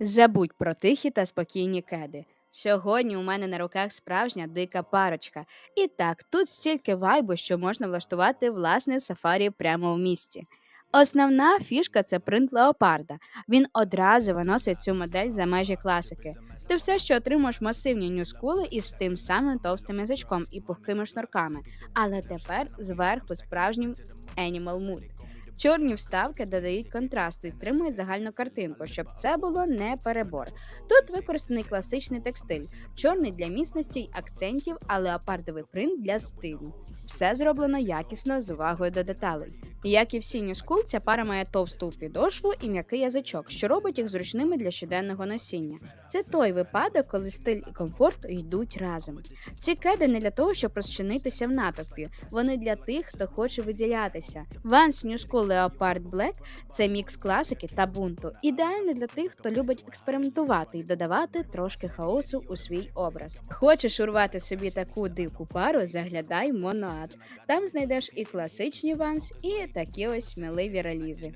Забудь про тихі та спокійні кеди. Сьогодні у мене на руках справжня дика парочка. І так, тут стільки вайбу, що можна влаштувати власне сафарі прямо в місті. Основна фішка це принт леопарда. Він одразу виносить цю модель за межі класики. Ти все ще отримуєш масивні нюскули із тим самим товстим язичком і пухкими шнурками, але тепер зверху справжнім Animal Mood. Чорні вставки додають контрасту і стримують загальну картинку, щоб це було не перебор. Тут використаний класичний текстиль, чорний для міцності й акцентів, а леопардовий принт для стилю. Все зроблено якісно з увагою до деталей. Як і всі нюскул, ця пара має товсту підошву і м'який язичок, що робить їх зручними для щоденного носіння. Це той випадок, коли стиль і комфорт йдуть разом. Ці кеди не для того, щоб розчинитися в натовпі. Вони для тих, хто хоче виділятися. Vans New School Leopard Black – це мікс класики та бунту. Ідеальний для тих, хто любить експериментувати і додавати трошки хаосу у свій образ. Хочеш урвати собі таку дивку пару? Заглядай в Monoad. Там знайдеш і класичні Vans, і такі ось сміливі релізи.